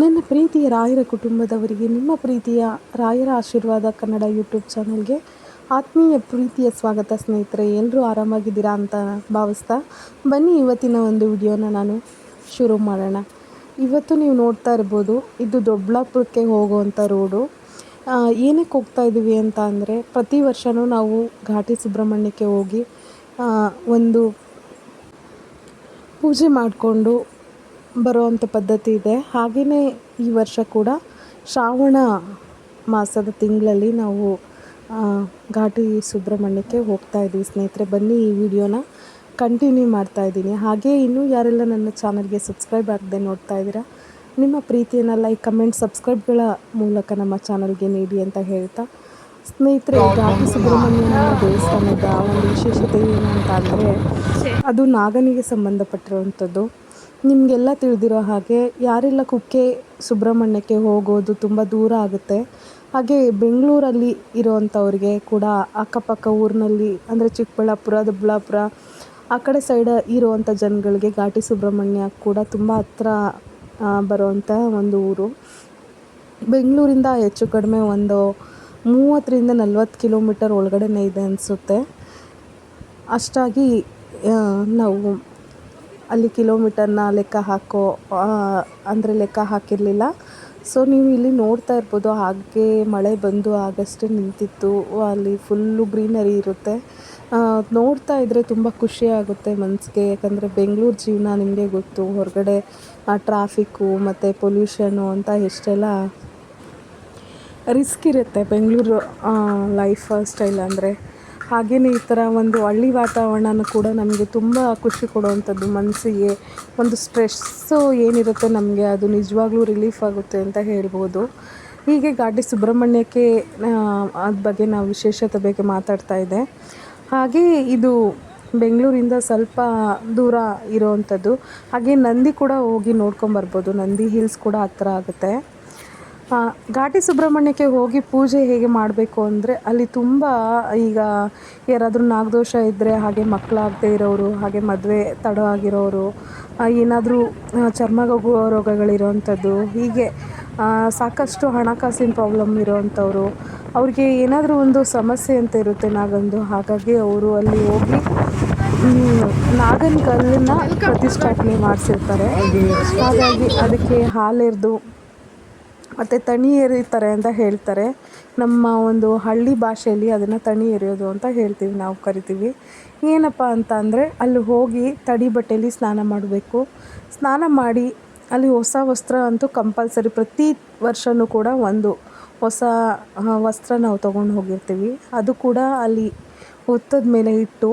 ನನ್ನ ಪ್ರೀತಿಯ ರಾಯರ ಕುಟುಂಬದವರಿಗೆ, ನಿಮ್ಮ ಪ್ರೀತಿಯ ರಾಯರ ಆಶೀರ್ವಾದ ಕನ್ನಡ ಯೂಟ್ಯೂಬ್ ಚಾನಲ್ಗೆ ಆತ್ಮೀಯ ಪ್ರೀತಿಯ ಸ್ವಾಗತ ಸ್ನೇಹಿತರೆ ಎಲ್ಲರೂ ಆರಾಮಾಗಿದ್ದೀರಾ ಅಂತ ಭಾವಿಸ್ತಾ ಬನ್ನಿ ಇವತ್ತಿನ ಒಂದು ವಿಡಿಯೋನ ನಾನು ಶುರು ಮಾಡೋಣ. ಇವತ್ತು ನೀವು ನೋಡ್ತಾ ಇರ್ಬೋದು, ಇದು ದೊಡ್ಡಬಳ್ಳಾಪುರಕ್ಕೆ ಹೋಗುವಂಥ ರೋಡು. ಏನಕ್ಕೆ ಹೋಗ್ತಾ ಇದ್ದೀವಿ ಅಂತ ಅಂದರೆ, ಪ್ರತಿ ವರ್ಷವೂ ನಾವು ಘಾಟಿ ಸುಬ್ರಹ್ಮಣ್ಯಕ್ಕೆ ಹೋಗಿ ಒಂದು ಪೂಜೆ ಮಾಡಿಕೊಂಡು ಬರುವಂಥ ಪದ್ಧತಿ ಇದೆ. ಹಾಗೆಯೇ ಈ ವರ್ಷ ಕೂಡ ಶ್ರಾವಣ ಮಾಸದ ತಿಂಗಳಲ್ಲಿ ನಾವು ಘಾಟಿ ಸುಬ್ರಹ್ಮಣ್ಯಕ್ಕೆ ಹೋಗ್ತಾ ಇದ್ದೀವಿ ಸ್ನೇಹಿತರೆ. ಬನ್ನಿ ಈ ವಿಡಿಯೋನ ಕಂಟಿನ್ಯೂ ಮಾಡ್ತಾ ಇದ್ದೀನಿ. ಹಾಗೆ ಇನ್ನೂ ಯಾರೆಲ್ಲ ನನ್ನ ಚಾನಲ್ಗೆ ಸಬ್ಸ್ಕ್ರೈಬ್ ಆಗದೆ ನೋಡ್ತಾ ಇದ್ದೀರಾ, ನಿಮ್ಮ ಪ್ರೀತಿಯನ್ನು ಲೈಕ್, ಕಮೆಂಟ್, ಸಬ್ಸ್ಕ್ರೈಬ್ಗಳ ಮೂಲಕ ನಮ್ಮ ಚಾನಲ್ಗೆ ನೀಡಿ ಅಂತ ಹೇಳ್ತಾ ಸ್ನೇಹಿತರೆ ಘಾಟಿ ಸುಬ್ರಹ್ಮಣ್ಯ ದೇವಸ್ಥಾನದ ಒಂದು ವಿಶೇಷತೆ ಏನು ಅಂತ ಅದು ನಾಗನಿಗೆ ಸಂಬಂಧಪಟ್ಟಿರುವಂಥದ್ದು. ನಿಮಗೆಲ್ಲ ತಿಳಿದಿರೋ ಹಾಗೆ ಯಾರೆಲ್ಲ ಕುಕ್ಕೆ ಸುಬ್ರಹ್ಮಣ್ಯಕ್ಕೆ ಹೋಗೋದು ತುಂಬ ದೂರ ಆಗುತ್ತೆ, ಹಾಗೆ ಬೆಂಗಳೂರಲ್ಲಿ ಇರೋವಂಥವ್ರಿಗೆ ಕೂಡ ಅಕ್ಕಪಕ್ಕ ಊರಿನಲ್ಲಿ, ಅಂದರೆ ಚಿಕ್ಕಬಳ್ಳಾಪುರ, ದೊಡ್ಡಬಳ್ಳಾಪುರ, ಆ ಕಡೆ ಸೈಡ್ ಇರುವಂಥ ಜನಗಳಿಗೆ ಘಾಟಿ ಸುಬ್ರಹ್ಮಣ್ಯ ಕೂಡ ತುಂಬ ಹತ್ರ ಬರುವಂಥ ಒಂದು ಊರು. ಬೆಂಗಳೂರಿಂದ ಹೆಚ್ಚು ಕಡಿಮೆ ಒಂದು ಮೂವತ್ತರಿಂದ ನಲ್ವತ್ತು ಕಿಲೋಮೀಟರ್ ಒಳಗಡೆನೇ ಇದೆ ಅನಿಸುತ್ತೆ. ಅಷ್ಟಾಗಿ ನಾವು ಅಲ್ಲಿ ಕಿಲೋಮೀಟರ್ನ ಲೆಕ್ಕ ಹಾಕೋ ಅಂದರೆ ಲೆಕ್ಕ ಹಾಕಿರಲಿಲ್ಲ. ಸೊ ನೀವು ಇಲ್ಲಿ ನೋಡ್ತಾ ಇರ್ಬೋದು ಹಾಗೆ ಮಳೆ ಬಂದು ಆಗಷ್ಟೇ ನಿಂತಿತ್ತು. ಅಲ್ಲಿ ಫುಲ್ಲು ಗ್ರೀನರಿ ಇರುತ್ತೆ. ಆ, ನೋಡ್ತಾ ಇದ್ದರೆ ತುಂಬ ಖುಷಿ ಆಗುತ್ತೆ ಮನಸ್ಸಿಗೆ ಯಾಕಂದರೆ ಬೆಂಗಳೂರು ಜೀವನ ನಿಮಗೆ ಗೊತ್ತು. ಹೊರಗಡೆ ಟ್ರಾಫಿಕ್ಕು ಮತ್ತು ಪೊಲ್ಯೂಷನು ಅಂತ ಎಷ್ಟೆಲ್ಲ ರಿಸ್ಕ್ ಇರುತ್ತೆ ಬೆಂಗಳೂರು ಲೈಫ್ ಸ್ಟೈಲ್ ಅಂದರೆ. ಹಾಗೆಯೇ ಈ ಥರ ಒಂದು ಹಳ್ಳಿ ವಾತಾವರಣನೂ ಕೂಡ ನಮಗೆ ತುಂಬ ಖುಷಿ ಕೊಡುವಂಥದ್ದು ಮನಸ್ಸಿಗೆ, ಒಂದು ಸ್ಟ್ರೆಸ್ಸು ಏನಿರುತ್ತೆ ನಮಗೆ ಅದು ನಿಜವಾಗ್ಲೂ ರಿಲೀಫ್ ಆಗುತ್ತೆ ಅಂತ ಹೇಳ್ಬೋದು. ಹೀಗೆ ಗಾಡಿ ಸುಬ್ರಹ್ಮಣ್ಯಕ್ಕೆ ಅದ್ರ ಬಗ್ಗೆ ನಾವು ವಿಶೇಷತೆ ಬಗ್ಗೆ ಮಾತಾಡ್ತಾ ಇದ್ದೆ ಹಾಗೆ ಇದು ಬೆಂಗಳೂರಿಂದ ಸ್ವಲ್ಪ ದೂರ ಇರೋವಂಥದ್ದು. ಹಾಗೆ ನಂದಿ ಕೂಡ ಹೋಗಿ ನೋಡ್ಕೊಂಬರ್ಬೋದು. ನಂದಿ ಹಿಲ್ಸ್ ಕೂಡ ಹತ್ರ ಆಗುತ್ತೆ. ಘಾಟಿ ಸುಬ್ರಹ್ಮಣ್ಯಕ್ಕೆ ಹೋಗಿ ಪೂಜೆ ಹೇಗೆ ಮಾಡಬೇಕು ಅಂದರೆ ಅಲ್ಲಿ ತುಂಬ ಈಗ ಯಾರಾದರೂ ನಾಗದೋಷ ಇದ್ದರೆ ಹಾಗೆ ಮಕ್ಕಳಾಗದೇ ಇರೋರು, ಹಾಗೆ ಮದುವೆ ತಡ ಆಗಿರೋರು ಏನಾದರೂ ಚರ್ಮಗು ರೋಗಗಳಿರೋವಂಥದ್ದು, ಹೀಗೆ ಸಾಕಷ್ಟು ಹಣಕಾಸಿನ ಪ್ರಾಬ್ಲಮ್ ಇರೋವಂಥವ್ರು, ಅವ್ರಿಗೆ ಏನಾದರೂ ಒಂದು ಸಮಸ್ಯೆ ಅಂತ ಇರುತ್ತೆ ನಾಗಂದು, ಹಾಗಾಗಿ ಅವರು ಅಲ್ಲಿ ಹೋಗಿ ನಾಗನ ಕಲ್ಲನ್ನು ಪ್ರತಿಷ್ಠಾಪನೆ ಮಾಡಿಸಿರ್ತಾರೆ. ಹಾಗಾಗಿ ಅದಕ್ಕೆ ಹಾಲೆರೆದು ಮತ್ತು ತಣಿ ಎರೀತಾರೆ ಅಂತ ಹೇಳ್ತಾರೆ. ನಮ್ಮ ಒಂದು ಹಳ್ಳಿ ಭಾಷೆಯಲ್ಲಿ ಅದನ್ನು ತಣಿ ಎರೆಯೋದು ಅಂತ ಹೇಳ್ತೀವಿ, ನಾವು ಕರಿತೀವಿ. ಏನಪ್ಪ ಅಂತ ಅಂದರೆ ಅಲ್ಲಿ ಹೋಗಿ ತಡಿ ಬಟ್ಟೆಯಲ್ಲಿ ಸ್ನಾನ ಮಾಡಬೇಕು. ಸ್ನಾನ ಮಾಡಿ ಅಲ್ಲಿ ಹೊಸ ವಸ್ತ್ರ ಅಂತೂ ಕಂಪಲ್ಸರಿ ಪ್ರತಿ ವರ್ಷವೂ ಕೂಡ ಒಂದು ಹೊಸ ವಸ್ತ್ರ ನಾವು ತೊಗೊಂಡು ಹೋಗಿರ್ತೀವಿ. ಅದು ಕೂಡ ಅಲ್ಲಿ ಹುತ್ತದ ಮೇಲೆ ಇಟ್ಟು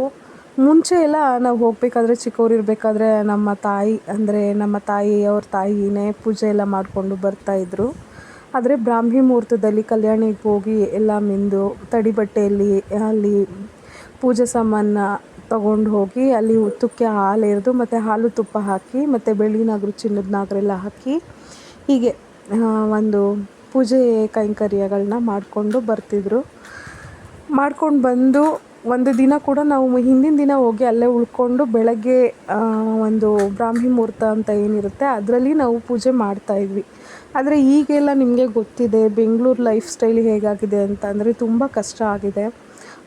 ಮುಂಚೆ ಎಲ್ಲ ನಾವು ಹೋಗಬೇಕಾದ್ರೆ ಚಿಕ್ಕವ್ರು ಇರಬೇಕಾದ್ರೆ ನಮ್ಮ ತಾಯಿ, ಅಂದರೆ ನಮ್ಮ ತಾಯಿ ಅವ್ರ ತಾಯಿನೇ ಪೂಜೆ ಎಲ್ಲ ಮಾಡಿಕೊಂಡು ಬರ್ತಾಯಿದ್ರು ಆದರೆ ಬ್ರಾಹ್ಮಿ ಮುಹೂರ್ತದಲ್ಲಿ ಕಲ್ಯಾಣಿಗೆ ಹೋಗಿ ಎಲ್ಲ ಮಿಂದು ತಡಿ ಬಟ್ಟೆಯಲ್ಲಿ ಅಲ್ಲಿ ಪೂಜೆ ಸಾಮಾನ ತಗೊಂಡು ಹೋಗಿ ಅಲ್ಲಿ ಉತ್ತುಕ್ಕೆ ಹಾಲು ಎರೆದು ಮತ್ತು ಹಾಲು ತುಪ್ಪ ಹಾಕಿ ಮತ್ತು ಬೆಳ್ಳಿ ನಾಗರು ಚಿನ್ನದ ನಾಗರೆಲ್ಲ ಹಾಕಿ ಹೀಗೆ ಒಂದು ಪೂಜೆ ಕೈಂಕರ್ಯಗಳನ್ನ ಮಾಡಿಕೊಂಡು ಬರ್ತಿದ್ರು. ಮಾಡ್ಕೊಂಡು ಬಂದು ಒಂದು ದಿನ ಕೂಡ ನಾವು ಹಿಂದಿನ ದಿನ ಹೋಗಿ ಅಲ್ಲೇ ಉಳ್ಕೊಂಡು ಬೆಳಗ್ಗೆ ಒಂದು ಬ್ರಾಹ್ಮಿ ಮುಹೂರ್ತ ಅಂತ ಏನಿರುತ್ತೆ ಅದರಲ್ಲಿ ನಾವು ಪೂಜೆ ಮಾಡ್ತಾಯಿದ್ವಿ ಆದರೆ ಈಗೆಲ್ಲ ನಿಮಗೆ ಗೊತ್ತಿದೆ ಬೆಂಗಳೂರು ಲೈಫ್ ಸ್ಟೈಲ್ ಹೇಗಾಗಿದೆ ಅಂತ ಅಂದರೆ ತುಂಬ ಕಷ್ಟ ಆಗಿದೆ.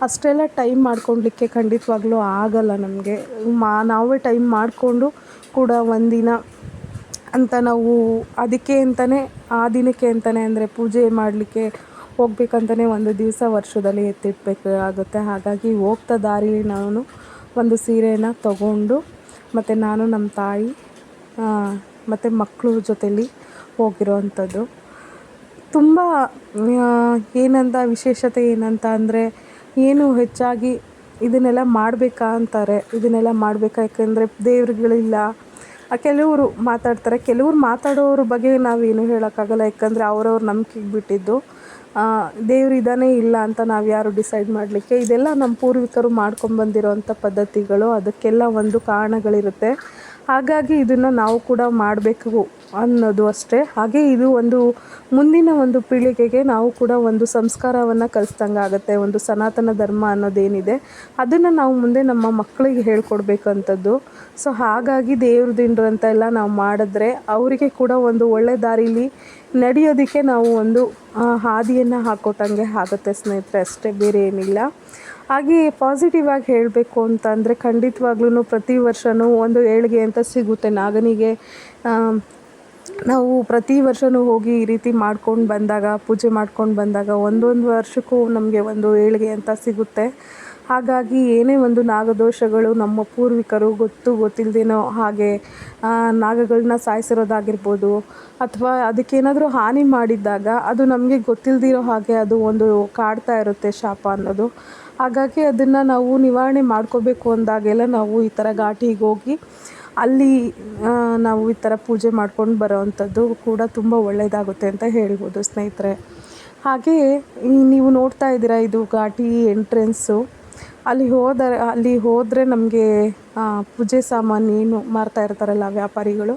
ಅಷ್ಟೆಲ್ಲ ಟೈಮ್ ಮಾಡ್ಕೊಳ್ಲಿಕ್ಕೆ ಖಂಡಿತವಾಗ್ಲೂ ಆಗಲ್ಲ ನಮಗೆ. ಮಾ, ನಾವೇ ಟೈಮ್ ಮಾಡಿಕೊಂಡು ಕೂಡ ಒಂದಿನ ಅಂತ ನಾವು ಅದಕ್ಕೆ ಅಂತಲೇ ಆ ದಿನಕ್ಕೆ ಅಂತಲೇ ಅಂದರೆ ಪೂಜೆ ಮಾಡಲಿಕ್ಕೆ ಹೋಗ್ಬೇಕಂತಲೇ ಒಂದು ದಿವಸ ವರ್ಷದಲ್ಲಿ ಎತ್ತಿಡಬೇಕಾಗುತ್ತೆ ಹಾಗಾಗಿ ಹೋಗ್ತಾ ದಾರಿಲಿ ನಾನು ಒಂದು ಸೀರೆನ ತಗೊಂಡು ಮತ್ತು ನಾನು ನಮ್ಮ ತಾಯಿ ಮತ್ತು ಮಕ್ಕಳು ಜೊತೆಲಿ ಹೋಗಿರೋವಂಥದ್ದು. ತುಂಬ ಏನಂತ ವಿಶೇಷತೆ ಏನಂತ ಅಂದರೆ ಏನು ಹೆಚ್ಚಾಗಿ ಇದನ್ನೆಲ್ಲ ಮಾಡಬೇಕಾ ಅಂತಾರೆ. ಇದನ್ನೆಲ್ಲ ಮಾಡಬೇಕಾ? ಯಾಕೆಂದರೆ ದೇವ್ರುಗಳಿಲ್ಲ. ಕೆಲವರು ಮಾತಾಡ್ತಾರೆ. ಕೆಲವ್ರು ಮಾತಾಡೋರ ಬಗ್ಗೆ ನಾವೇನು ಹೇಳೋಕ್ಕಾಗಲ್ಲ. ಯಾಕಂದರೆ ಅವ್ರವ್ರ ನಂಬಿಕೆಗೆ ಬಿಟ್ಟಿದ್ದು. ದೇವ್ರು ಇದ್ದಾನೆ ಇಲ್ಲ ಅಂತ ನಾವು ಯಾರು ಡಿಸೈಡ್ ಮಾಡಲಿಕ್ಕೆ? ಇದೆಲ್ಲ ನಮ್ಮ ಪೂರ್ವಿಕರು ಮಾಡ್ಕೊಂಡ್ಬಂದಿರೋವಂಥ ಪದ್ಧತಿಗಳು, ಅದಕ್ಕೆಲ್ಲ ಒಂದು ಕಾರಣಗಳಿರುತ್ತೆ. ಹಾಗಾಗಿ ಇದನ್ನು ನಾವು ಕೂಡ ಮಾಡಬೇಕು ಅನ್ನೋದು ಅಷ್ಟೇ. ಹಾಗೆ ಇದು ಒಂದು ಮುಂದಿನ ಒಂದು ಪೀಳಿಗೆಗೆ ನಾವು ಕೂಡ ಒಂದು ಸಂಸ್ಕಾರವನ್ನು ಕಲಿಸ್ದಂಗೆ ಆಗುತ್ತೆ, ಒಂದು ಸನಾತನ ಧರ್ಮ ಅನ್ನೋದೇನಿದೆ. ಅದನ್ನು ನಾವು ಮುಂದೆ ನಮ್ಮ ಮಕ್ಕಳಿಗೆ ಹೇಳ್ಕೊಡ್ಬೇಕಂಥದ್ದು ಸೊ ಹಾಗಾಗಿ ದೇವ್ರ ದಿಂಡ್ರು ಅಂತ ಎಲ್ಲ ನಾವು ಮಾಡಿದ್ರೆ ಅವರಿಗೆ ಕೂಡ ಒಂದು ಒಳ್ಳೆ ದಾರಿಲಿ ನಡೆಯೋದಕ್ಕೆ ನಾವು ಒಂದು ಹಾದಿಯನ್ನು ಹಾಕೊಟ್ಟಂಗೆ ಆಗುತ್ತೆ ಸ್ನೇಹಿತರೆ. ಅಷ್ಟೇ ಬೇರೆ ಏನಿಲ್ಲ. ಹಾಗೆ ಪಾಸಿಟಿವ್ ಆಗಿ ಹೇಳಬೇಕು ಅಂತಂದರೆ ಖಂಡಿತವಾಗ್ಲೂ ಪ್ರತಿ ವರ್ಷವೂ ಒಂದು ಏಳಿಗೆ ಅಂತ ಸಿಗುತ್ತೆ ನಾಗನಿಗೆ. ನಾವು ಪ್ರತಿ ವರ್ಷವೂ ಹೋಗಿ ಈ ರೀತಿ ಮಾಡ್ಕೊಂಡು ಬಂದಾಗ, ಪೂಜೆ ಮಾಡ್ಕೊಂಡು ಬಂದಾಗ ಒಂದೊಂದು ವರ್ಷಕ್ಕೂ ನಮಗೆ ಒಂದು ಏಳಿಗೆ ಅಂತ ಸಿಗುತ್ತೆ. ಹಾಗಾಗಿ ಏನೇ ಒಂದು ನಾಗದೋಷಗಳು ನಮ್ಮ ಪೂರ್ವಿಕರು ಗೊತ್ತು ಗೊತ್ತಿಲ್ಲದೇನೋ ಹಾಗೆ ನಾಗಗಳನ್ನ ಸಾಯಿಸಿರೋದಾಗಿರ್ಬೋದು ಅಥವಾ ಅದಕ್ಕೇನಾದರೂ ಹಾನಿ ಮಾಡಿದ್ದಾಗ ಅದು ನಮಗೆ ಗೊತ್ತಿಲ್ಲದಿರೋ ಹಾಗೆ ಅದು ಒಂದು ಕಾಡ್ತಾ ಇರುತ್ತೆ ಶಾಪ ಅನ್ನೋದು. ಹಾಗಾಗಿ ಅದನ್ನು ನಾವು ನಿವಾರಣೆ ಮಾಡ್ಕೋಬೇಕು ಅಂದಾಗೆಲ್ಲ ನಾವು ಈ ಥರ ಘಾಟಿಗೆ ಹೋಗಿ ಅಲ್ಲಿ ನಾವು ಈ ಥರ ಪೂಜೆ ಮಾಡ್ಕೊಂಡು ಬರೋವಂಥದ್ದು ಕೂಡ ತುಂಬ ಒಳ್ಳೆಯದಾಗುತ್ತೆ ಅಂತ ಹೇಳ್ಬೋದು ಸ್ನೇಹಿತರೆ. ಹಾಗೆಯೇ ನೀವು ನೋಡ್ತಾ ಇದ್ದೀರಾ ಇದು ಘಾಟಿ ಎಂಟ್ರೆನ್ಸು ಅಲ್ಲಿ ಹೋದರೆ ಅಲ್ಲಿ ಹೋದರೆ ನಮಗೆ ಪೂಜೆ ಸಾಮಾನು ಏನು ಮಾರ್ತಾ ಇರ್ತಾರಲ್ಲ ವ್ಯಾಪಾರಿಗಳು,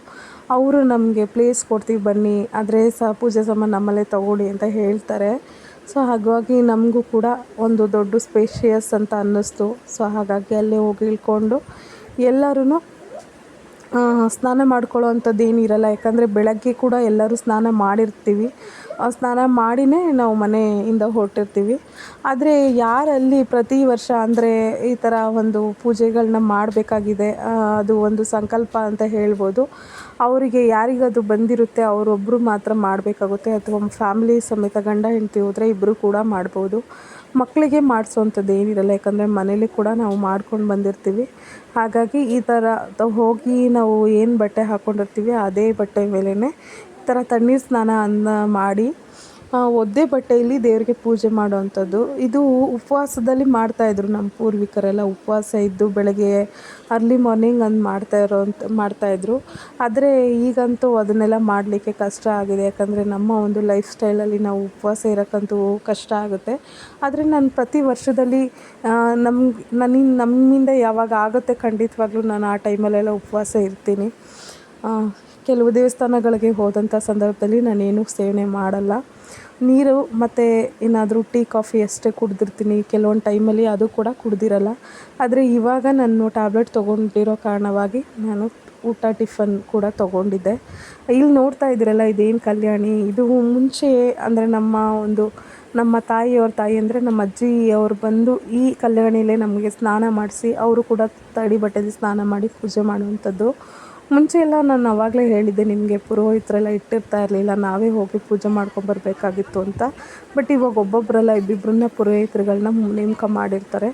ಅವರು ನಮಗೆ ಪ್ಲೇಸ್ ಕೊಡ್ತೀವಿ ಬನ್ನಿ, ಆದರೆ ಸಹ ಪೂಜೆ ಸಾಮಾನು ನಮ್ಮಲ್ಲೇ ತಗೊಳ್ಳಿ ಅಂತ ಹೇಳ್ತಾರೆ. ಸೊ ಹಾಗಾಗಿ ನಮಗೂ ಕೂಡ ಒಂದು ದೊಡ್ಡ ಸ್ಪೇಷಿಯಸ್ ಅಂತ ಅನ್ನಿಸ್ತು. ಸೊ ಹಾಗಾಗಿ ಅಲ್ಲೇ ಹೋಗಿ ಇಳ್ಕೊಂಡು ಎಲ್ಲರೂ ಸ್ನಾನ ಮಾಡ್ಕೊಳ್ಳೋ ಅಂಥದ್ದು ಏನಿರಲ್ಲ. ಯಾಕಂದರೆ ಬೆಳಗ್ಗೆ ಕೂಡ ಎಲ್ಲರೂ ಸ್ನಾನ ಮಾಡಿರ್ತೀವಿ. ಸ್ನಾನ ಮಾಡಿಯೇ ನಾವು ಮನೆಯಿಂದ ಹೊರಟಿರ್ತೀವಿ. ಆದರೆ ಯಾರಲ್ಲಿ ಪ್ರತಿ ವರ್ಷ ಅಂದರೆ ಈ ಥರ ಒಂದು ಪೂಜೆಗಳನ್ನ ಮಾಡಬೇಕಾಗಿದೆ ಅದು ಒಂದು ಸಂಕಲ್ಪ ಅಂತ ಹೇಳ್ಬೋದು. ಅವರಿಗೆ ಯಾರಿಗದು ಬಂದಿರುತ್ತೆ ಅವರೊಬ್ಬರು ಮಾತ್ರ ಮಾಡಬೇಕಾಗುತ್ತೆ. ಅಥವಾ ಫ್ಯಾಮಿಲಿ ಸಮೇತ ಗಂಡ ಹೆಂಡತಿ ಹೋದರೆ ಇಬ್ಬರು ಕೂಡ ಮಾಡ್ಬೋದು. ಮಕ್ಕಳಿಗೆ ಮಾಡಿಸೋವಂಥದ್ದು ಏನಿರಲ್ಲ, ಯಾಕಂದರೆ ಮನೇಲಿ ಕೂಡ ನಾವು ಮಾಡ್ಕೊಂಡು ಬಂದಿರ್ತೀವಿ. ಹಾಗಾಗಿ ಈ ಥರ ಹೋಗಿ ನಾವು ಏನು ಬಟ್ಟೆ ಹಾಕ್ಕೊಂಡಿರ್ತೀವಿ ಅದೇ ಬಟ್ಟೆ ಮೇಲೆಯೇ ಈ ಥರ ತಣ್ಣೀರು ಸ್ನಾನ ಅನ್ನ ಮಾಡಿ ಒದ್ದೆ ಬಟ್ಟೆಯಲ್ಲಿ ದೇವರಿಗೆ ಪೂಜೆ ಮಾಡುವಂಥದ್ದು. ಇದು ಉಪವಾಸದಲ್ಲಿ ಮಾಡ್ತಾಯಿದ್ರು ನಮ್ಮ ಪೂರ್ವಿಕರೆಲ್ಲ. ಉಪವಾಸ ಇದ್ದು ಬೆಳಗ್ಗೆ ಅರ್ಲಿ ಮಾರ್ನಿಂಗ್ ಅಂದು ಮಾಡ್ತಾ ಇರೋವಂಥ ಮಾಡ್ತಾಯಿದ್ರು ಆದರೆ ಈಗಂತೂ ಅದನ್ನೆಲ್ಲ ಮಾಡಲಿಕ್ಕೆ ಕಷ್ಟ ಆಗಿದೆ. ಯಾಕಂದರೆ ನಮ್ಮ ಒಂದು ಲೈಫ್ ಸ್ಟೈಲಲ್ಲಿ ನಾವು ಉಪವಾಸ ಇರೋಕ್ಕಂತೂ ಕಷ್ಟ ಆಗುತ್ತೆ. ಆದರೆ ನಾನು ಪ್ರತಿ ವರ್ಷದಲ್ಲಿ ನಮ್ಗೆ ನನಗೆ ನಮ್ಮಿಂದ ಯಾವಾಗ ಆಗುತ್ತೆ ಖಂಡಿತವಾಗ್ಲೂ ನಾನು ಆ ಟೈಮಲ್ಲೆಲ್ಲ ಉಪವಾಸ ಇರ್ತೀನಿ. ಕೆಲವು ದೇವಸ್ಥಾನಗಳಿಗೆ ಹೋದಂಥ ಸಂದರ್ಭದಲ್ಲಿ ನಾನೇನು ಸೇವನೆ ಮಾಡಲ್ಲ. ನೀರು ಮತ್ತು ಏನಾದರೂ ಟೀ, ಕಾಫಿ ಅಷ್ಟೇ ಕುಡಿದಿರ್ತೀನಿ. ಕೆಲವೊಂದು ಟೈಮಲ್ಲಿ ಅದು ಕೂಡ ಕುಡ್ದಿರಲ್ಲ. ಆದರೆ ಇವಾಗ ನಾನು ಟ್ಯಾಬ್ಲೆಟ್ ತೊಗೊಂಡಿರೋ ಕಾರಣವಾಗಿ ನಾನು ಊಟ, ಟಿಫನ್ ಕೂಡ ತೊಗೊಂಡಿದ್ದೆ. ಇಲ್ಲಿ ನೋಡ್ತಾ ಇದ್ದೀರಲ್ಲ, ಇದೇನು ಕಲ್ಯಾಣಿ? ಇದು ಮುಂಚೆ ಅಂದರೆ ನಮ್ಮ ಒಂದು, ನಮ್ಮ ತಾಯಿಯವ್ರ ತಾಯಿ ಅಂದರೆ ನಮ್ಮ ಅಜ್ಜಿ ಅವರು ಬಂದು ಈ ಕಲ್ಯಾಣಿಲೇ ನಮಗೆ ಸ್ನಾನ ಮಾಡಿಸಿ, ಅವರು ಕೂಡ ತಡಿ ಬಟ್ಟೆಯಲ್ಲಿ ಸ್ನಾನ ಮಾಡಿ ಪೂಜೆ ಮಾಡುವಂಥದ್ದು. ಮುಂಚೆ ಎಲ್ಲ ನಾನು ಆವಾಗಲೇ ಹೇಳಿದ್ದೆ, ನಿಮಗೆ ಪುರೋಹಿತರೆಲ್ಲ ಇಟ್ಟಿರ್ತಾ ಇರಲಿಲ್ಲ, ನಾವೇ ಹೋಗಿ ಪೂಜೆ ಮಾಡ್ಕೊಂಬರ್ಬೇಕಾಗಿತ್ತು ಅಂತ. ಬಟ್ ಇವಾಗ ಒಬ್ಬೊಬ್ಬರೆಲ್ಲ ಇಬ್ಬಿಬ್ಬರನ್ನ ಪುರೋಹಿತರುಗಳನ್ನ ನೇಮಕ ಮಾಡಿರ್ತಾರೆ.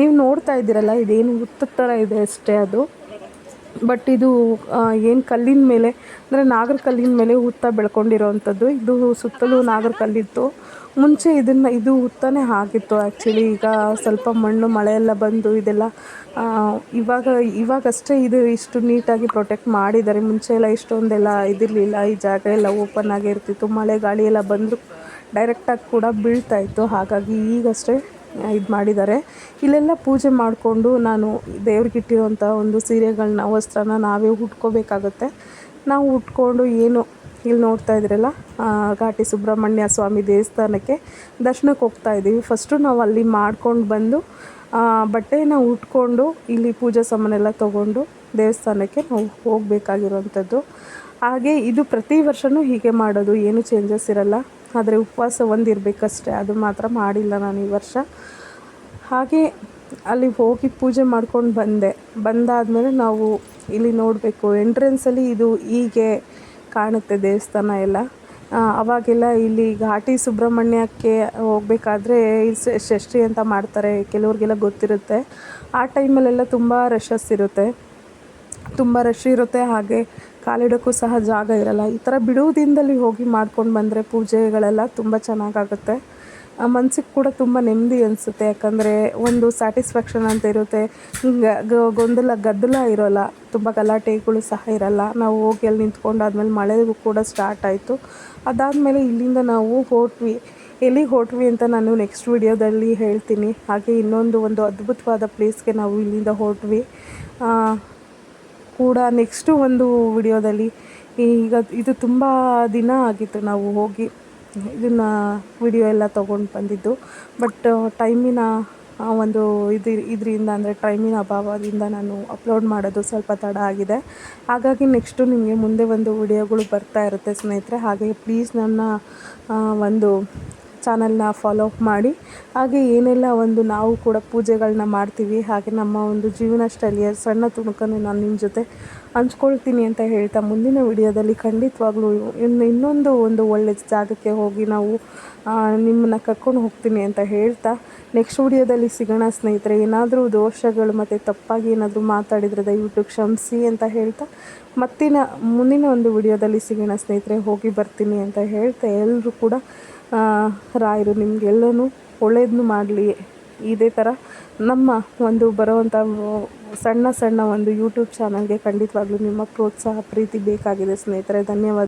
ನೀವು ನೋಡ್ತಾ ಇದ್ದೀರಲ್ಲ, ಇದೇನು ಹುತ್ತದ ಥರ ಇದೆ ಅಷ್ಟೇ ಅದು. ಬಟ್ ಇದು ಏನು ಕಲ್ಲಿನ ಮೇಲೆ, ಅಂದರೆ ನಾಗರ ಕಲ್ಲಿನ ಮೇಲೆ ಹುತ್ತ ಬೆಳ್ಕೊಂಡಿರೋವಂಥದ್ದು ಇದು ಸುತ್ತಲೂ ನಾಗರ ಕಲ್ಲಿತ್ತು. ಮುಂಚೆ ಇದನ್ನು, ಇದು ಹುತ್ತನೇ ಆಗಿತ್ತು ಆ್ಯಕ್ಚುಲಿ ಈಗ ಸ್ವಲ್ಪ ಮಣ್ಣು, ಮಳೆ ಎಲ್ಲ ಬಂದು ಇದೆಲ್ಲ ಇವಾಗ, ಇವಾಗಷ್ಟೇ ಇದು ಇಷ್ಟು ನೀಟಾಗಿ ಪ್ರೊಟೆಕ್ಟ್ ಮಾಡಿದ್ದಾರೆ. ಮುಂಚೆ ಎಲ್ಲ ಇಷ್ಟೊಂದೆಲ್ಲ ಇದಿರಲಿಲ್ಲ. ಈ ಜಾಗ ಎಲ್ಲ ಓಪನ್ ಆಗೇ ಇರ್ತಿತ್ತು. ಮಳೆ, ಗಾಳಿ ಎಲ್ಲ ಬಂದರೂ ಡೈರೆಕ್ಟಾಗಿ ಕೂಡ ಬೀಳ್ತಾಯಿತ್ತು ಹಾಗಾಗಿ ಈಗಷ್ಟೇ ಇದು ಮಾಡಿದ್ದಾರೆ. ಇಲ್ಲೆಲ್ಲ ಪೂಜೆ ಮಾಡಿಕೊಂಡು ನಾನು ದೇವ್ರಿಗಿಟ್ಟಿರೋಂಥ ಒಂದು ಸೀರೆಗಳನ್ನ ವಸ್ತ್ರನ ನಾವೇ ಉಟ್ಕೋಬೇಕಾಗತ್ತೆ. ನಾವು ಉಟ್ಕೊಂಡು ಏನು ಇಲ್ಲಿ ನೋಡ್ತಾ ಇದ್ದೀರಲ್ಲ ಘಾಟಿ ಸುಬ್ರಹ್ಮಣ್ಯ ಸ್ವಾಮಿ ದೇವಸ್ಥಾನಕ್ಕೆ ದರ್ಶನಕ್ಕೆ ಹೋಗ್ತಾ ಇದ್ದೀವಿ. ಫಸ್ಟು ನಾವು ಅಲ್ಲಿ ಮಾಡ್ಕೊಂಡು ಬಂದು ಬಟ್ಟೆನ ಉಟ್ಕೊಂಡು ಇಲ್ಲಿ ಪೂಜಾ ಸಾಮಾನೆಲ್ಲ ತೊಗೊಂಡು ದೇವಸ್ಥಾನಕ್ಕೆ ನಾವು ಹೋಗಬೇಕಾಗಿರುವಂಥದ್ದು. ಹಾಗೆ ಇದು ಪ್ರತಿ ವರ್ಷವೂ ಹೀಗೆ ಮಾಡೋದು, ಏನು ಚೇಂಜಸ್ ಇರಲ್ಲ. ಆದರೆ ಉಪವಾಸ ಒಂದಿರಬೇಕಷ್ಟೇ. ಅದು ಮಾತ್ರ ಮಾಡಿಲ್ಲ ನಾನು ಈ ವರ್ಷ. ಹಾಗೆ ಅಲ್ಲಿ ಹೋಗಿ ಪೂಜೆ ಮಾಡ್ಕೊಂಡು ಬಂದೆ. ಬಂದಾದಮೇಲೆ ನಾವು ಇಲ್ಲಿ ನೋಡಬೇಕು. ಎಂಟ್ರೆನ್ಸಲ್ಲಿ ಇದು ಹೀಗೆ ಕಾಣುತ್ತೆ ದೇವಸ್ಥಾನ ಎಲ್ಲ. ಅವಾಗೆಲ್ಲ ಇಲ್ಲಿ ಘಾಟಿ ಸುಬ್ರಹ್ಮಣ್ಯಕ್ಕೆ ಹೋಗಬೇಕಾದ್ರೆ ಷಷ್ಠಿ ಅಂತ ಮಾಡ್ತಾರೆ. ಕೆಲವ್ರಿಗೆಲ್ಲ ಗೊತ್ತಿರುತ್ತೆ. ಆ ಟೈಮಲ್ಲೆಲ್ಲ ತುಂಬ ರಶಸ್ ಇರುತ್ತೆ ತುಂಬ ರಶ್ ಇರುತ್ತೆ. ಹಾಗೆ ಕಾಲಿಡೋಕ್ಕೂ ಸಹ ಜಾಗ ಇರಲ್ಲ. ಈ ಥರ ಬಿಡುವು ಹೋಗಿ ಮಾಡ್ಕೊಂಡು ಬಂದರೆ ಪೂಜೆಗಳೆಲ್ಲ ತುಂಬ ಚೆನ್ನಾಗಾಗುತ್ತೆ. ಮನ್ಸಿಗೆ ಕೂಡ ತುಂಬ ನೆಮ್ಮದಿ ಅನಿಸುತ್ತೆ. ಯಾಕಂದರೆ ಒಂದು ಸ್ಯಾಟಿಸ್ಫ್ಯಾಕ್ಷನ್ ಅಂತ ಇರುತ್ತೆ. ಗೊಂದಲ, ಗದ್ದಲ ಇರೋಲ್ಲ. ತುಂಬ ಗಲಾಟೆಗಳು ಸಹ ಇರಲ್ಲ. ನಾವು ಹೋಗಿ ಅಲ್ಲಿ ನಿಂತ್ಕೊಂಡಾದ್ಮೇಲೆ ಮಳೆಗೂ ಕೂಡ ಸ್ಟಾರ್ಟ್ ಆಯಿತು. ಅದಾದಮೇಲೆ ಇಲ್ಲಿಂದ ನಾವು ಹೋಟ್ವಿ. ಎಲ್ಲಿಗೆ ಹೊರಟ್ವಿ ಅಂತ ನಾನು ನೆಕ್ಸ್ಟ್ ವಿಡಿಯೋದಲ್ಲಿ ಹೇಳ್ತೀನಿ. ಹಾಗೆ ಇನ್ನೊಂದು ಒಂದು ಅದ್ಭುತವಾದ ಪ್ಲೇಸ್ಗೆ ನಾವು ಇಲ್ಲಿಂದ ಹೊರಟ್ವಿ ಕೂಡ ನೆಕ್ಸ್ಟು ಒಂದು ವಿಡಿಯೋದಲ್ಲಿ ಈಗ ಇದು ತುಂಬ ದಿನ ಆಗಿತ್ತು ನಾವು ಹೋಗಿ ಇದನ್ನು ವಿಡಿಯೋ ಎಲ್ಲ ತೊಗೊಂಡು ಬಂದಿದ್ದು. ಬಟ್ ಟೈಮಿನ ಒಂದು ಇದು ಇದರಿಂದ ಅಂದರೆ ಟೈಮಿನ ಅಭಾವದಿಂದ ನಾನು ಅಪ್ಲೋಡ್ ಮಾಡೋದು ಸ್ವಲ್ಪ ತಡ ಆಗಿದೆ. ಹಾಗಾಗಿ ನೆಕ್ಸ್ಟು ನಿಮಗೆ ಮುಂದೆ ಒಂದು ವಿಡಿಯೋಗಳು ಬರ್ತಾ ಇರುತ್ತೆ ಸ್ನೇಹಿತರೆ. ಹಾಗೆ ಪ್ಲೀಸ್ ನನ್ನ ಒಂದು ಚಾನಲ್ನ ಫಾಲೋ ಅಪ್ ಮಾಡಿ. ಹಾಗೆ ಏನೆಲ್ಲ ಒಂದು ನಾವು ಕೂಡ ಪೂಜೆಗಳನ್ನ ಮಾಡ್ತೀವಿ, ಹಾಗೆ ನಮ್ಮ ಒಂದು ಜೀವನ ಶೈಲಿಯ ಸಣ್ಣ ತುಣುಕನ್ನು ನಾನು ನಿಮ್ಮ ಜೊತೆ ಹಂಚ್ಕೊಳ್ತೀನಿ ಅಂತ ಹೇಳ್ತಾ ಮುಂದಿನ ವಿಡಿಯೋದಲ್ಲಿ ಖಂಡಿತವಾಗ್ಲೂ ಇನ್ನು ಇನ್ನೊಂದು ಒಂದು ಒಳ್ಳೆಯ ಜಾಗಕ್ಕೆ ಹೋಗಿ ನಾವು ನಿಮ್ಮನ್ನು ಕರ್ಕೊಂಡು ಹೋಗ್ತೀನಿ ಅಂತ ಹೇಳ್ತಾ ನೆಕ್ಸ್ಟ್ ವಿಡಿಯೋದಲ್ಲಿ ಸಿಗೋಣ ಸ್ನೇಹಿತರೆ. ಏನಾದರೂ ದೋಷಗಳು ಮತ್ತು ತಪ್ಪಾಗಿ ಏನಾದರೂ ಮಾತಾಡಿದರೆ ದಯವಿಟ್ಟು ಕ್ಷಮಿಸಿ ಅಂತ ಹೇಳ್ತಾ ಮತ್ತಿನ, ಮುಂದಿನ ಒಂದು ವಿಡಿಯೋದಲ್ಲಿ ಸಿಗೋಣ ಸ್ನೇಹಿತರೆ. ಹೋಗಿ ಬರ್ತೀನಿ ಅಂತ ಹೇಳ್ತಾ ಎಲ್ಲರೂ ಕೂಡ ರಾಯರು, ನಿಮಗೆಲ್ಲನೂ ಒಳ್ಳೆಯದನ್ನು ಮಾಡಲಿ. ಇದೇ ಥರ ನಮ್ಮ ಒಂದು ಬರುವಂಥ ಸಣ್ಣ ಸಣ್ಣ ಒಂದು ಯೂಟ್ಯೂಬ್ ಚಾನಲ್ಗೆ ಖಂಡಿತವಾಗ್ಲೂ ನಿಮ್ಮ ಪ್ರೋತ್ಸಾಹ, ಪ್ರೀತಿ ಬೇಕಾಗಿದೆ ಸ್ನೇಹಿತರೆ. ಧನ್ಯವಾದ.